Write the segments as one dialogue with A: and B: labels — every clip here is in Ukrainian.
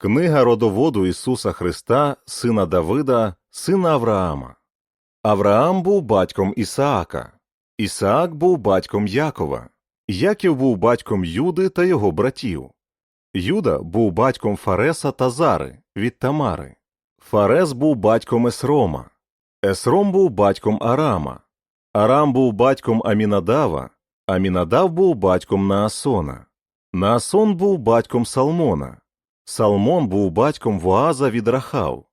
A: Книга родоводу Ісуса Христа, сина Давида, сина Авраама. Авраам був батьком Ісаака. Ісаак був батьком Якова. Яків був батьком Юди та його братів. Юда був батьком Фареса та Зари від Тамари. Фарес був батьком Есрома. Есром був батьком Арама. Арам був батьком Амінадава. Амінадав був батьком Наасона. Наасон був батьком Салмона. Салмон був батьком Воаза від Рахав.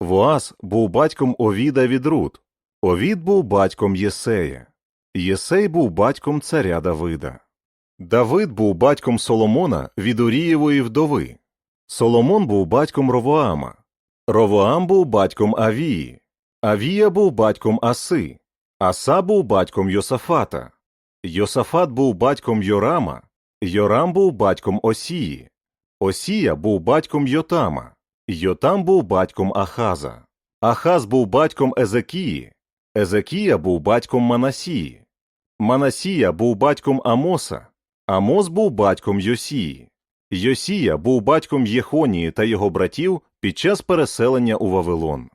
A: Воаз був батьком Овіда від Рут. Овід був батьком Єсея. Єсей був батьком царя Давида. Давид був батьком Соломона від Урієвої вдови. Соломон був батьком Ровоама. Ровоам був батьком Авії. Авія був батьком Аси. Аса був батьком Йосафата. Йосафат був батьком Йорама. Йорам був батьком Осії. Осія був батьком Йотама. Йотам був батьком Ахаза. Ахаз був батьком Езекії. Езекія був батьком Манасії. Манасія був батьком Амоса. Амос був батьком Йосії. Йосія був батьком Єхонії та його братів під час переселення у Вавилон.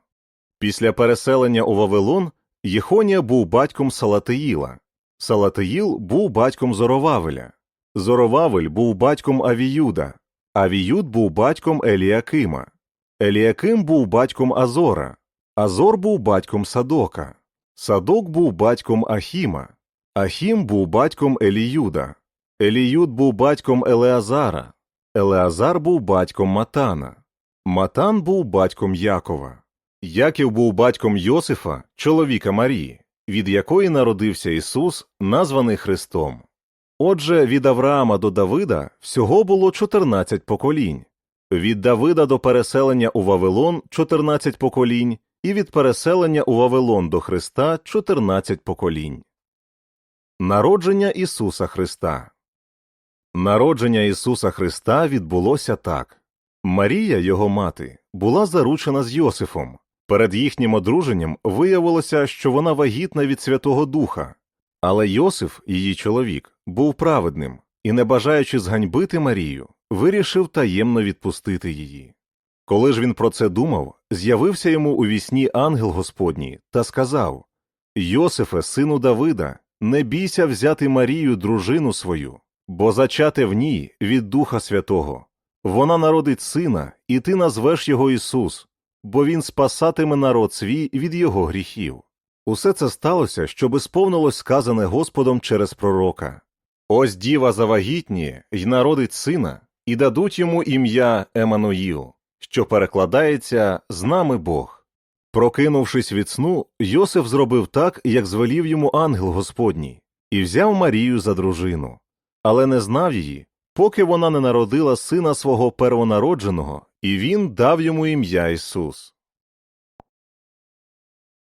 A: Після переселення у Вавилон Єхонія був батьком Салатиїла. Салатиїл був батьком Зоровавеля. Зоровавель був батьком Авіюда. Авіюд був батьком Еліакима. Еліаким був батьком Азора. Азор був батьком Садока. Садок був батьком Ахіма. Ахім був батьком Еліюда. Еліюд був батьком Елеазара. Елеазар був батьком Матана. Матан був батьком Якова. Яків був батьком Йосифа, чоловіка Марії, від якої народився Ісус, названий Христом. Отже, від Авраама до Давида всього було 14 поколінь, від Давида до переселення у Вавилон 14 поколінь, і від переселення у Вавилон до Христа 14 поколінь. Народження Ісуса Христа Народження Ісуса Христа відбулося так. Марія, його мати, була заручена з Йосифом. Перед їхнім одруженням виявилося, що вона вагітна від Святого Духа. Але Йосиф, її чоловік, був праведним і, не бажаючи зганьбити Марію, вирішив таємно відпустити її. Коли ж він про це думав, з'явився йому у вісні ангел Господній та сказав Йосифе, сину Давида, не бійся взяти Марію, дружину свою, бо зачате в ній від Духа Святого. Вона народить сина, і ти назвеш його Ісус, бо він спасатиме народ свій від його гріхів. Усе це сталося, щоби сповнилось сказане Господом через пророка. Ось діва завагітніє й народить сина, і дадуть йому ім'я Емануїл, що перекладається з нами Бог. Прокинувшись від сну, Йосиф зробив так, як звелів йому ангел Господній, і взяв Марію за дружину, але не знав її, поки вона не народила сина свого первонародженого, і він дав йому ім'я Ісус.